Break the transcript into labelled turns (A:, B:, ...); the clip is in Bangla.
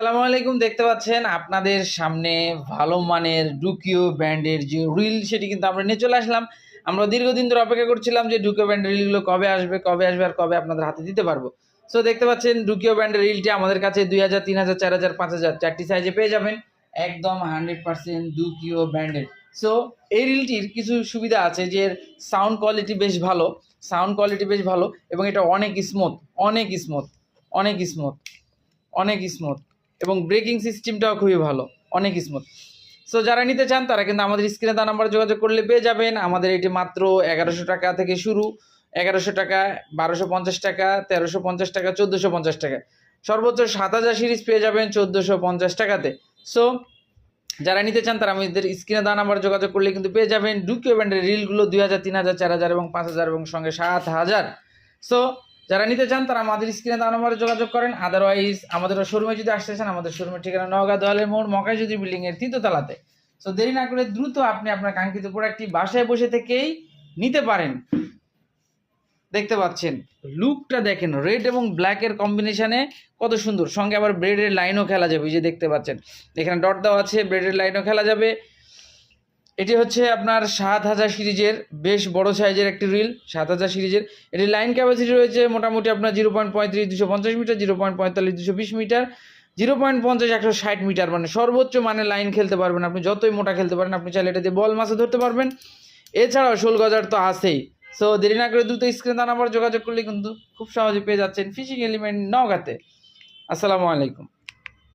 A: আসসালামু আলাইকুম, দেখতে পাচ্ছেন আপনাদের সামনে ভালো মানের ডুকিও ব্র্যান্ডের যে রিল সেটি কিন্তু আমরা নিয়ে চলে আসলাম। আমরা দীর্ঘদিন ধরে অপেক্ষা করছিলাম যে ডুকিও ব্র্যান্ডের রিলগুলো কবে আসবে কবে আসবে আর কবে আপনাদের হাতে দিতে পারব। সো দেখতে পাচ্ছেন ডুকিও ব্র্যান্ডের রিলটি আমাদের কাছে দুই হাজার, তিন হাজার, চার হাজার, পাঁচ হাজার চারটি সাইজে পেয়ে যাবেন। একদম হান্ড্রেড পার্সেন্ট ডুকিও ব্র্যান্ডের। সো এই রিলটির কিছু সুবিধা আছে যে সাউন্ড কোয়ালিটি বেশ ভালো সাউন্ড কোয়ালিটি বেশ ভালো এবং এটা অনেক স্মুথ অনেক স্মুথ অনেক স্মুথ অনেক স্মুথ এবং ব্রেকিং সিস্টেমটাও খুবই ভালো, অনেক স্মুথ সো যারা নিতে চান, তারা কিন্তু আমাদের স্ক্রিনে দেওয়া নাম্বার যোগাযোগ করলে পেয়ে যাবেন। আমাদের এটি মাত্র এগারোশো টাকা থেকে শুরু। এগারোশো টাকা, বারোশো পঞ্চাশ টাকা, তেরোশো পঞ্চাশ টাকা, চোদ্দোশো পঞ্চাশ টাকা। সর্বোচ্চ সাত হাজার সিরিজ পেয়ে যাবেন চোদ্দোশো পঞ্চাশ টাকাতে। সো যারা নিতে চান, তারা আমাদের স্ক্রিনে দেওয়া নাম্বার যোগাযোগ করলে কিন্তু পেয়ে যাবেন। ডুকিও ব্যান্ডের রিলগুলো দুই হাজার, তিন হাজার, চার হাজার এবং পাঁচ হাজার এবং সঙ্গে সাত হাজার। সো যারা নিতে চান তারা আমাদের স্ক্রিনে দেওয়া নম্বরে যোগাযোগ করেন। আদারওয়াইজ আমাদের শোরুমে যদি আসতে চান, আমাদের শোরুমের ঠিকানা নওগাঁ দোয়ালের মোড় মকাই যদি বিল্ডিং এর তৃতীয়তলাতে সো দেরি না করে দ্রুত আপনি আপনার কাঙ্ক্ষিত প্রোডাক্টটি বাসায় বসে থেকেই নিতে পারেন। দেখতে পাচ্ছেন লুকটা দেখেন রেড এবং ব্ল্যাকের কম্বিনেশনে কত সুন্দর। সঙ্গে আবার ব্রেডের লাইনও খেলা যাবে যে দেখতে পাচ্ছেন। এখানে ডট দেওয়া আছে ব্রেডের লাইনও খেলা যাবে। এটি হচ্ছে আপনার সাত হাজার সিরিজের, বেশ বড় সাইজের একটি রিল, সাত হাজার সিরিজের। এটি লাইন ক্যাপাসিটি রয়েছে মোটামুটি আপনার জিরো পয়েন্ট পঁয়ত্রিশ, দুশো পঞ্চাশ মিটার, জিরো পয়েন্ট পঁয়তাল্লিশ, দুশো বিশ মিটার, জিরো পয়েন্ট পঞ্চাশ, একশো ষাট মিটার। মানে সর্বোচ্চ মানে লাইন খেলতে পারবেন আপনি, যতই মোটা খেলতে পারেন, আপনি চাইলে এটা দিয়ে বল মাছে ধরতে পারবেন। এছাড়াও শোল গজার তো আছেই। সো দেরি না করে দ্রুত স্ক্রিন নাম্বার যোগাযোগ করলে কিন্তু খুব সহজে পেয়ে যাচ্ছেন ফিশিং এলিমেন্ট নওগাতে। আসসালামু আলাইকুম।